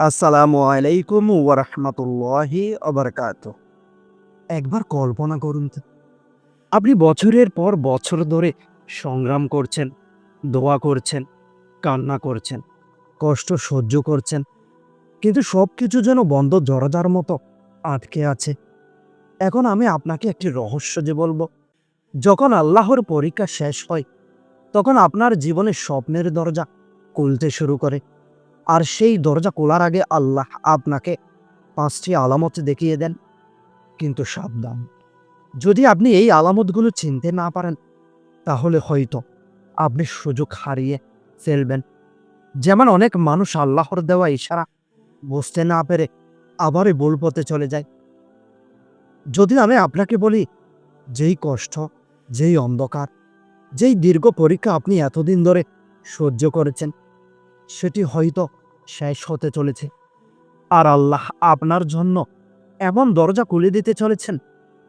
আসসালামু আলাইকুম ওরহমতুল্লাহি অবরকাত একবার কল্পনা করুন তো, আপনি বছরের পর বছর ধরে সংগ্রাম করছেন, দোয়া করছেন, কান্না করছেন, কষ্ট সহ্য করছেন, কিন্তু সব কিছু যেন বন্ধ জরাজার মতো আটকে আছে। এখন আমি আপনাকে একটি রহস্য যে বলব, যখন আল্লাহর পরীক্ষা শেষ হয়, তখন আপনার জীবনে স্বপ্নের দরজা খুলতে শুরু করে। আর সেই দরজা খোলার আগে আল্লাহ আপনাকে পাঁচটি আলামত দেখিয়ে দেন। কিন্তু সাবধান, যদি আপনি এই আলামতগুলো চিনতে না পারেন, তাহলে হয়তো আপনি সুযোগ হারিয়ে ফেলবেন। যেমন অনেক মানুষ আল্লাহর দেওয়া ইশারা বুঝতে না পেরে আবারই ভুল পথে চলে যায়। যদি আমি আপনাকে বলি, যেই কষ্ট, যেই অন্ধকার, যেই দীর্ঘ পরীক্ষা আপনি এতদিন ধরে সহ্য করেছেন সেটি হয়তো শেষ হতে চলেছে। আর আল্লাহ আপনার জন্য এমন দরজা খুলে দিতে চলেছেন,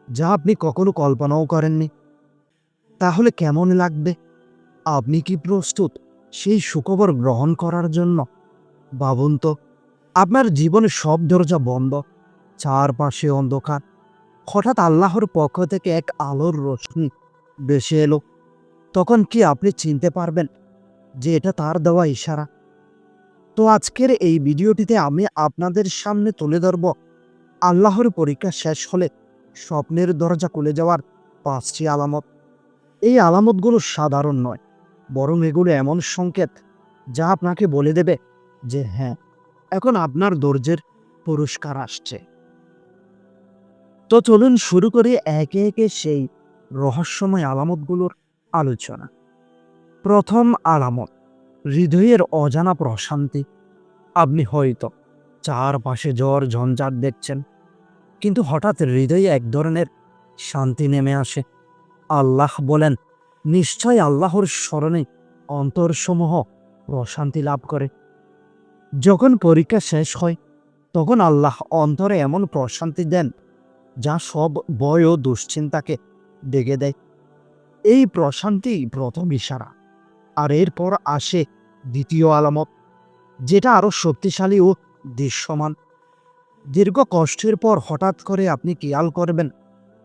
যা আপনি কখনো কল্পনাও করেননি। তাহলে কেমন লাগবে? আপনি কি প্রস্তুত সেই সুখবর গ্রহণ করার জন্য? ভাবুন তো, আপনার জীবনে সব দরজা বন্ধ, চারপাশে অন্ধকার। হঠাৎ আল্লাহর পক্ষ থেকে এক আলোর রশ্মি বেশি এলো। তখন কি আপনি চিনতে পারবেন যে এটা তার দেওয়া ইশারা? তো আজকের এই ভিডিওটিতে আমি আপনাদের সামনে তুলে ধরব, আল্লাহর পরীক্ষা শেষ হলে স্বপ্নের দরজা খুলে যাওয়ার পাঁচটি আলামত। এই আলামতগুলো সাধারণ নয়, বরং এগুলো এমন সংকেত যা আপনাকে বলে দেবে যে হ্যাঁ এখন আপনার ধৈর্যের পুরস্কার আসছে। তো চলুন শুরু করে একে একে সেই রহস্যময় আলামতগুলোর আলোচনা। প্রথম আলামত হৃদয়ের অজানা প্রশান্তি। আপনি হয়তো চারপাশে জ্বর ঝঞ্ঝাট দেখছেন, কিন্তু হঠাৎ হৃদয়ে এক ধরনের শান্তি নেমে আসে। আল্লাহ বলেন, নিশ্চয় আল্লাহর স্মরণে অন্তরসমূহ প্রশান্তি লাভ করে। যখন পরীক্ষা শেষ হয়, তখন আল্লাহ অন্তরে এমন প্রশান্তি দেন, যা সব ভয় ও দুশ্চিন্তাকে ডেকে দেয়। এই প্রশান্তি প্রথম ইশারা। আর এরপর আসে দ্বিতীয় আলামত, যেটা আরও শক্তিশালী ও দৃশ্যমান। দীর্ঘ কষ্টের পর হঠাৎ করে আপনি খেয়াল করবেন,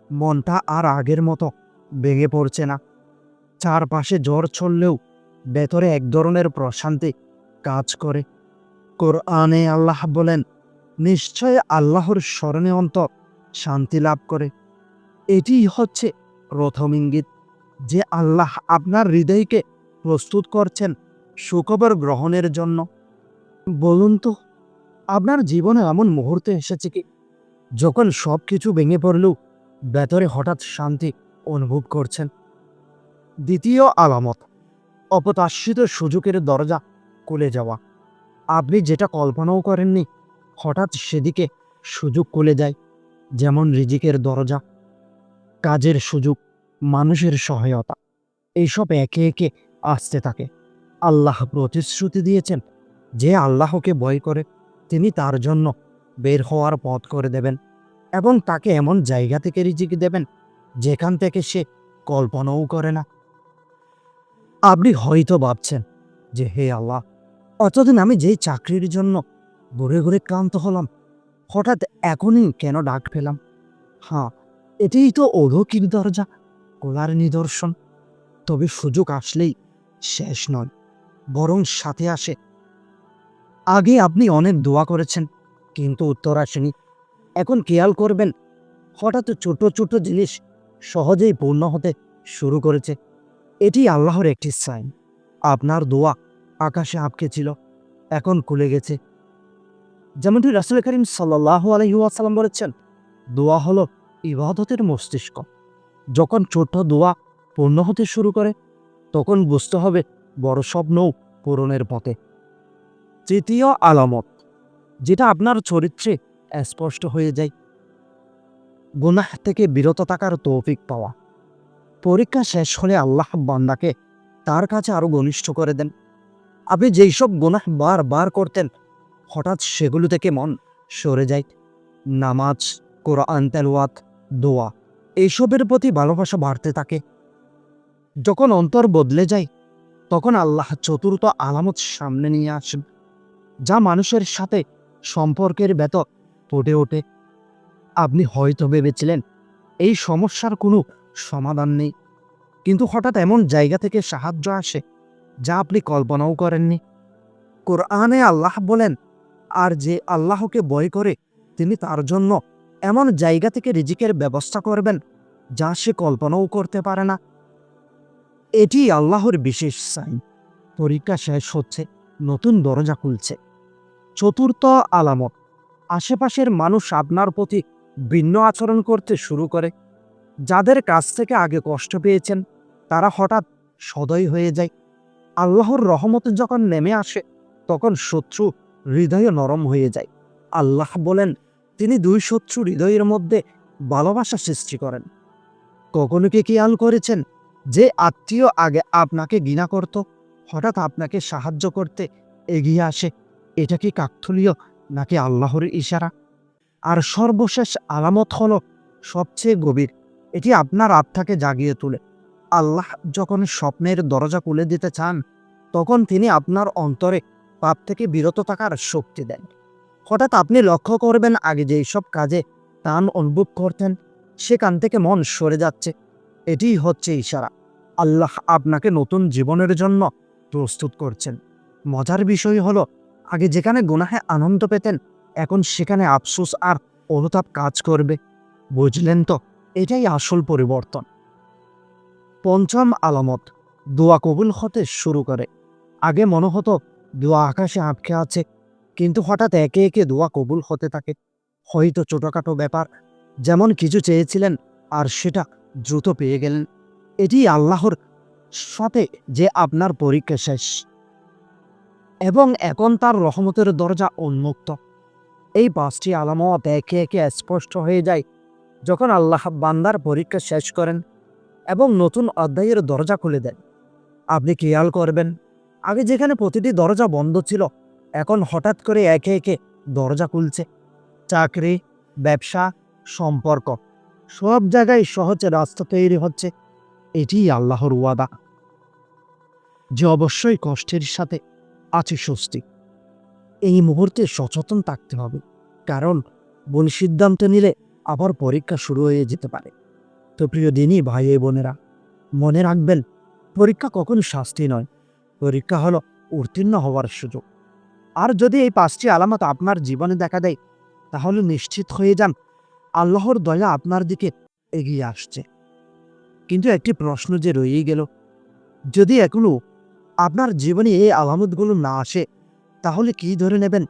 মনটা আর আগের মতো ভেঙে পড়ছে না। চারপাশে জ্বর চললেও ভেতরে এক ধরনের প্রশান্তি কাজ করে। কোরআনে আল্লাহ বলেন, নিশ্চয় আল্লাহর স্মরণে অন্তর শান্তি লাভ করে। এটিই হচ্ছে প্রথম ইঙ্গিত যে আল্লাহ আপনার হৃদয়কে প্রস্তুত করছেন সুখবর গ্রহণের জন্য। বলুন তো, আপনার জীবনে এমন মুহূর্তে এসেছে কি, যখন সব কিছু ভেঙে পড়লেও ভেতরে হঠাৎ শান্তি অনুভব করছেন? দ্বিতীয় আলামত অপতাশ্রিত সুযোগের দরজা খুলে যাওয়া। আপনি যেটা কল্পনাও করেননি, হঠাৎ সেদিকে সুযোগ খুলে যায়, যেমন রিজিকের দরজা, কাজের সুযোগ, মানুষের সহায়তা। এইসব একে একে আসতে থাকে। আল্লাহ প্রতিশ্রুতি দিয়েছেন যে আল্লাহকে ভয় করে, তিনি তার জন্য বের হওয়ার পথ করে দেবেন এবং তাকে এমন জায়গা থেকে রিজিক দেবেন যেখান থেকে সে কল্পনাও করে না। আপনি হয়তো ভাবছেন যে, হে আল্লাহ, অতদিন আমি যেই চাকরির জন্য ঘুরে ঘুরে ক্লান্ত হলাম, হঠাৎ এখনই কেন ডাক পেলাম? হ্যাঁ এটাই তো অলৌকিক দরজা কোলার নিদর্শন। তবে সুযোগ আসলেই শেষ নয়, বরং সাথে আসে। আগে আপনি অনেক দোয়া করেছেন, কিন্তু উত্তর আসেনি। এখন খেয়াল করবেন, হঠাৎ ছোট ছোট জিনিস সহজেই পূর্ণ হতে শুরু করেছে। এটি আল্লাহর একটি সাইন আপনার দোয়া আকাশে আটকে ছিল, এখন খুলে গেছে। যেমনটি রাসুল করিম সাল্লাহ আলহিউসালাম বলেছেন, দোয়া হলো ইবাদতের মস্তিষ্ক। যখন ছোট দোয়া পূর্ণ হতে শুরু করে তখন বুঝতে হবে বড় স্বপ্নও পূরণের পথে। তৃতীয় আলামত, যেটা আপনার চরিত্রে স্পষ্ট হয়ে যায়। গুনাহ থেকে বিরত থাকার তৌফিক পাওয়া। পরীক্ষা শেষ হলে আল্লাহ বান্দাকে তার কাছে আরও ঘনিষ্ঠ করে দেন। আপনি যেই সব গুনাহ বার বার করতেন, হঠাৎ সেগুলো থেকে মন সরে যায়। নামাজ, কোরআন, তেলওয়াত, দোয়া এইসবের প্রতি ভালোবাসা বাড়তে থাকে। যখন অন্তর বদলে যায়, তখন আল্লাহ চতুর্থ আলামত সামনে নিয়ে আসেন, যা মানুষের সাথে সম্পর্কের ভেতর ফুটে ওঠে। আপনি হয়তো ভেবেছিলেন, এই সমস্যার কোনো সমাধান নেই, কিন্তু হঠাৎ এমন জায়গা থেকে সাহায্য আসে, যা আপনি কল্পনাও করেননি। কোরআনে আল্লাহ বলেন, আর যে আল্লাহকে বয় করে, তিনি তার জন্য এমন জায়গা থেকে রিজিকের ব্যবস্থা করবেন, যা সে কল্পনাও করতে পারে না। এটি আল্লাহর বিশেষ সাইন পরীক্ষা শেষ হচ্ছে, নতুন দরজা খুলছে। চতুর্থ আলামত, আশেপাশের মানুষ আপনার প্রতি ভিন্ন আচরণ করতে শুরু করে। যাদের কাছ থেকে আগে কষ্ট পেয়েছেন, তারা হঠাৎ সদয় হয়ে যায়। আল্লাহর রহমত যখন নেমে আসে, তখন শত্রু হৃদয় নরম হয়ে যায়। আল্লাহ বলেন, তিনি দুই শত্রু হৃদয়ের মধ্যে ভালোবাসা সৃষ্টি করেন। কখনো কি খেয়াল করেছেন যে আত্মীয় আগে আপনাকে ঘৃণা করত, হঠাৎ আপনাকে সাহায্য করতে এগিয়ে আসে, এটা কি কাকথলীয় নাকি আল্লাহর ইশারা? আর সর্বশেষ আলামত হল সবচেয়ে গভীর, এটি আপনার আত্মাকে জাগিয়ে তোলে। আল্লাহ যখন স্বপ্নের দরজা খুলে দিতে চান, তখন তিনি আপনার অন্তরে পাপ থেকে বিরত থাকার শক্তি দেন। হঠাৎ আপনি লক্ষ্য করবেন আগে যেই সব কাজে টান অনুভব করতেন, সেখান থেকে মন সরে যাচ্ছে, এটিই হচ্ছে ইশারা। আল্লাহ আপনাকে নতুন জীবনের জন্য প্রস্তুত করছেন। মজার বিষয় হলো, আগে যেখানে গুনাহে আনন্দ পেতেন, এখন সেখানে আফসোস আর অনুতাপ কাজ করবে। বুঝলেন তো? এটাই আসল পরিবর্তন। পঞ্চম আলামত, দোয়া কবুল হতে শুরু করে। আগে মনে হতো, দোয়া আকাশে আটকে আছে, কিন্তু হঠাৎ একে একে দোয়া কবুল হতে থাকে। হয়তো ছোটখাটো ব্যাপার, যেমন কিছু চেয়েছিলেন, আর সেটা দ্রুত পেয়ে গেলেন। এটি আল্লাহর সাথে যে আপনার পরীক্ষা শেষ। এবং এখন তার রহমতের দরজা উন্মুক্ত। এই পাঁচটি আলামত একে একে স্পষ্ট হয়ে যায় যখন আল্লাহ বান্দার পরীক্ষা শেষ করেন এবং নতুন অধ্যায়ের দরজা খুলে দেন। আপনি খেয়াল করবেন, আগে যেখানে প্রতিটি দরজা বন্ধ ছিল, এখন হঠাৎ করে একে একে দরজা খুলছে। চাকরি, ব্যবসা, সম্পর্ক, সব জায়গায় সহজে রাস্তা তৈরি হচ্ছে। এটিই আল্লাহর ওয়াদা। যে অবশ্যই কষ্টের সাথে আছে স্বস্তি। এই মুহূর্তে সচেতন থাকতে হবে, কারণ ভুল সিদ্ধান্ত নিলে আবার পরীক্ষা শুরু হয়ে যেতে পারে। তো প্রিয় দিনই ভাই বোনেরা, মনে রাখবেন, পরীক্ষা কখন শাস্তি নয়, পরীক্ষা হলো উত্তীর্ণ হওয়ার সুযোগ। আর যদি এই পাঁচটি আলামত আপনার জীবনে দেখা দেয়, তাহলে নিশ্চিত হয়ে যান, আল্লাহর দয়া আপনার দিকে এগিয়ে আসছে। কিন্তু একটি প্রশ্ন যে রয়েই গেল, যদি এগুলো আপনার জীবনে এই আলামতগুলো না আসে, তাহলে কি ধরে নেবেন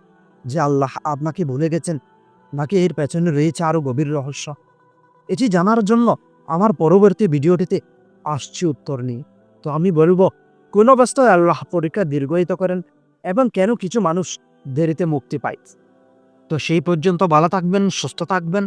যে আল্লাহ আপনাকে ভুলে গেছেন, নাকি এর পেছনে রয়েছে আরও গভীর রহস্য? এটি জানার জন্য আমার পরবর্তী ভিডিওটিতে আসছি উত্তর নিয়ে। তো আমি বলব, কোন অবস্থায় আল্লাহ পরীক্ষা দীর্ঘায়িত করেন এবং কেন কিছু মানুষ দেরিতে মুক্তি পায়। তো সেই পর্যন্ত ভালো থাকবেন, সুস্থ থাকবেন।